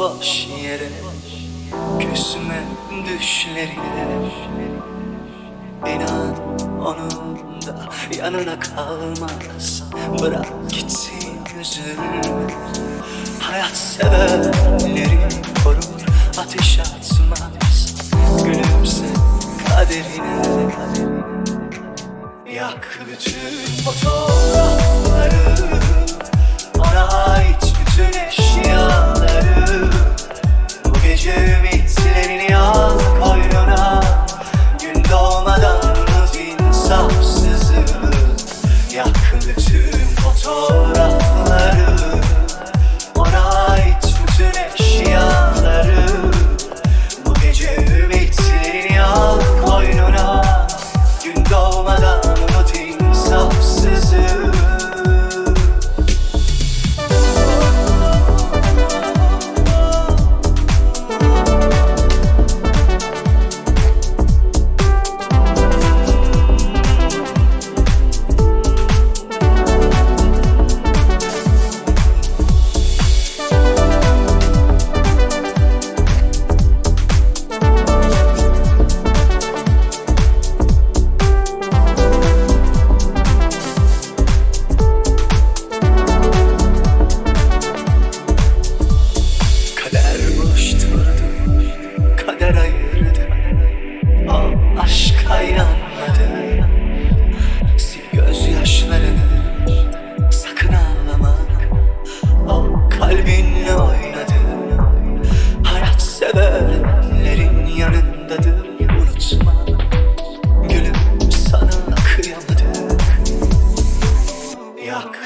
boş yere Küsme düşlerine. İnan onun da yanına kalmaz Bırak gitsin üzülme Hayat severleri korur Ateş atmaz. Gülümse kaderine. Yak bütün fotoğrafları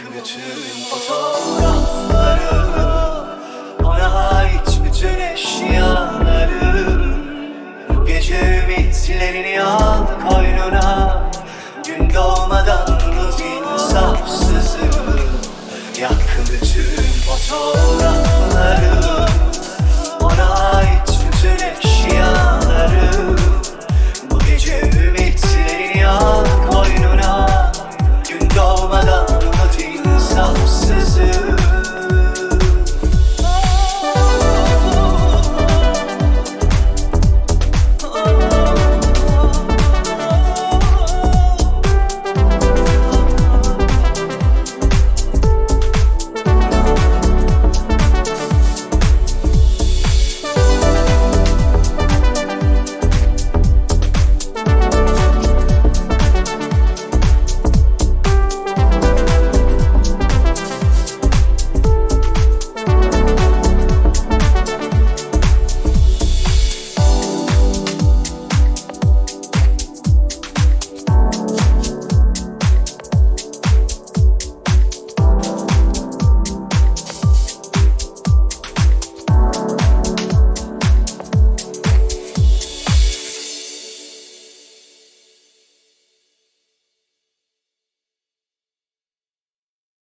bütün fotoğrafları. Ona ait bütün eşyaları. Bu gece ümitlerini al koynuna. Gün doğmadan